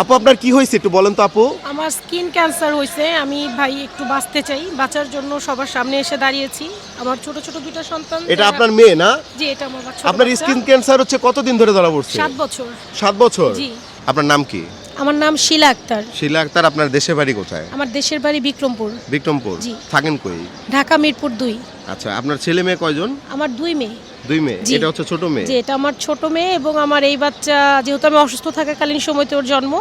আপু আপনার কি হয়েছে একটু বলেন তো আপু? আমার স্কিন ক্যান্সার হয়েছে আমি ভাই একটু বাঁচতে চাই বাঁচার জন্য সবার সামনে এসে দাঁড়িয়েছি। আমার ছোট ছোট দুটো সন্তান এটা আপনার মেয়ে না? জি এটা আমার বাচ্চা। আপনার স্কিন ক্যান্সার হচ্ছে কতদিন ধরে ধরা পড়ছে? সাত বছর। সাত বছর? জি। আপনার নাম কি? আমার নাম শিলা আক্তার। শিলা আক্তার আপনার দেশের বাড়ি কোথায়? আমার দেশের বাড়ি বিক্রমপুর। বিক্রমপুর। জি। থাকেন কই? ঢাকা মিরপুর দুই। আচ্ছা আপনার ছেলে মেয়ে কয়জন? আমার দুই মেয়ে। দুই মেয়ে? জি। এটা হচ্ছে ছোট মেয়ে? যে এটা আমার ছোট মেয়ে এবং আমার এই বাচ্চা যেহেতু আমি অসুস্থ থাকাকালীন সময়তে ওর জন্ম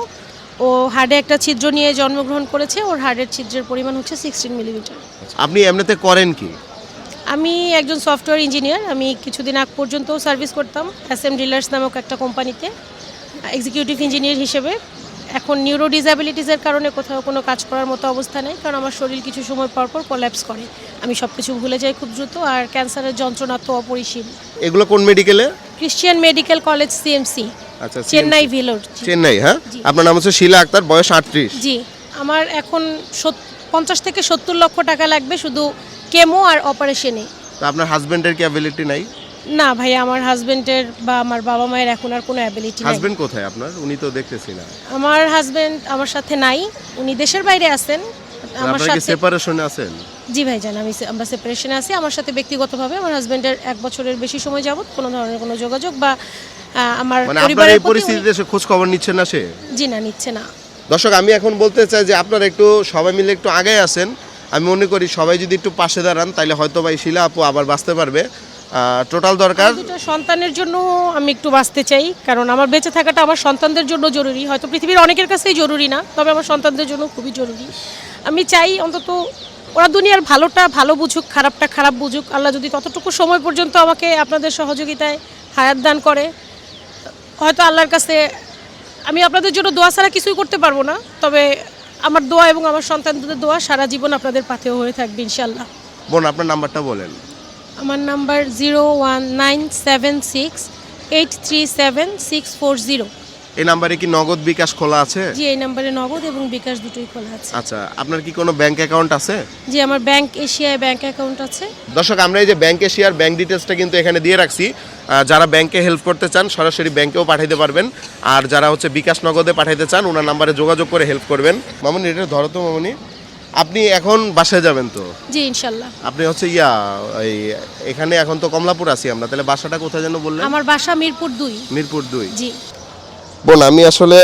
ও হার্টে একটা ছিদ্র নিয়ে জন্মগ্রহণ করেছে ওর হার্টের ছিদ্রের পরিমাণ হচ্ছে সিক্সটিন মিলিমিটার আপনি এমনিতে করেন কি? আমি একজন সফটওয়্যার ইঞ্জিনিয়ার আমি কিছুদিন আগ পর্যন্ত সার্ভিস করতাম এস এম ডিলার্স নামক একটা কোম্পানিতে এক্সিকিউটিভ ইঞ্জিনিয়ার হিসেবে। এখন নিউরো ডিসঅ্যাবিলিটিসের কারণে কোথাও কোনো কাজ করার মতো অবস্থা নেই কারণ আমার শরীর কিছু সময় পর পর কোল্যাপস করে। আমি সব কিছু ভুলে যাই খুব দ্রুত আর ক্যান্সারের যন্ত্রণা তো অপরিসীম। এগুলো কোন মেডিকেলে ক্রিশ্চিয়ান মেডিকেল কলেজ সিএমসি আচ্ছা চেন্নাই ভিলোর চেন্নাই হ্যাঁ? আপনার নাম হচ্ছে শিলা আক্তার বয়স আটত্রিশ। জি আমার এখন পঞ্চাশ থেকে সত্তর লক্ষ টাকা লাগবে শুধু কেমো আর অপারেশনে তো আপনার হাজবেন্ডের কি অ্যাবিলিটি নাই? না ভাই আমার হাজবেন্ডের বা আমার বাবা মায়ের এখন আর কোনো অ্যাবিলিটি নাই। হাজবেন্ড কোথায় আপনার? উনি তো দেখতেছি না। আমার হাজবেন্ড আমার সাথে নাই উনি দেশের বাইরে আছেন আমার সাথে সেপারেশনে আছেন? জি ভাই জান আমি আমরা সেপারেশনে আছি আমার সাথে ব্যক্তিগতভাবে আমার হাজবেন্ডের এক বছরের বেশি সময় যাবত কোনো ধরনের কোনো যোগাযোগ বা আমার মানে পরিবারের এই পরিস্থিতিতে সে খোঁজ খবর নিচ্ছে না সে? জি না নিচ্ছে না। দর্শক আমি এখন বলতে চাই যে আপনারা একটু সবাই মিলে একটু আগে আসেন আমি মনে করি সবাই যদি একটু পাশে দাঁড়ান তাহলে হয়তো ভাই শিলা আপু আবার বাঁচতে পারবে। টোটাল দরকার? দুটো সন্তানের জন্য আমি একটু বাঁচতে চাই কারণ আমার বেঁচে থাকাটা আমার সন্তানদের জন্য জরুরি। হয়তো পৃথিবীর অনেকের কাছেই জরুরি না তবে আমার সন্তানদের জন্য খুবই জরুরি। আমি চাই অন্তত ওরা দুনিয়ার ভালোটা ভালো বুঝুক খারাপটা খারাপ বুঝুক। আল্লাহ যদি ততটুকু সময় পর্যন্ত আমাকে আপনাদের সহযোগিতায় হায়াত দান করে হয়তো আল্লাহর কাছে আমি আপনাদের জন্য দোয়া ছাড়া কিছুই করতে পারব না তবে আমার দোয়া এবং আমার সন্তানদের দোয়া সারা জীবন আপনাদের পাথেও হয়ে থাকবে ইনশাল্লাহ বোন আপনার নাম্বারটা বলেন। আমার number zero one nine seven six eight three seven six four zero. এই নাম্বারে কি নগদ বিকাশ খোলা আছে? জি এই নাম্বারে নগদ এবং বিকাশ দুটোই খোলা আছে। আচ্ছা আপনার কি কোনো ব্যাংক অ্যাকাউন্ট আছে? জি আমার ব্যাংক এশিয়ায় ব্যাংক অ্যাকাউন্ট আছে। দর্শক আমরা এই যে ব্যাংকে এশিয়ার ব্যাংক ডিটেলসটা কিন্তু এখানে দিয়ে রাখছি। যারা ব্যাংকে হেল্প করতে চান সরাসরি ব্যাংকেও পাঠাইতে পারবেন। আর যারা হচ্ছে বিকাশ নগদে পাঠাইতে চান ওনার নাম্বারে যোগাযোগ করে হেল্প করবেন। মামুনি এটা ধরো তো মামুনি। আপনি এখন বাসায় যাবেন তো? জি ইনশাল্লাহ। আপনি হচ্ছে ইয়া এই এখানে এখন তো কমলাপুর আছি আমরা তাহলে বাসাটা কোথায় যেন বললেন? আমার বাসা মিরপুর দুই। মিরপুর দুই। জি। বোন আমি আসলে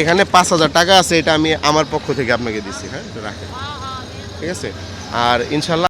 এখানে পাঁচ হাজার টাকা আছে এটা আমি আমার পক্ষ থেকে আপনাকে দিচ্ছি হ্যাঁ? রাখেন। ঠিক আছে? আর ইনশাল্লাহ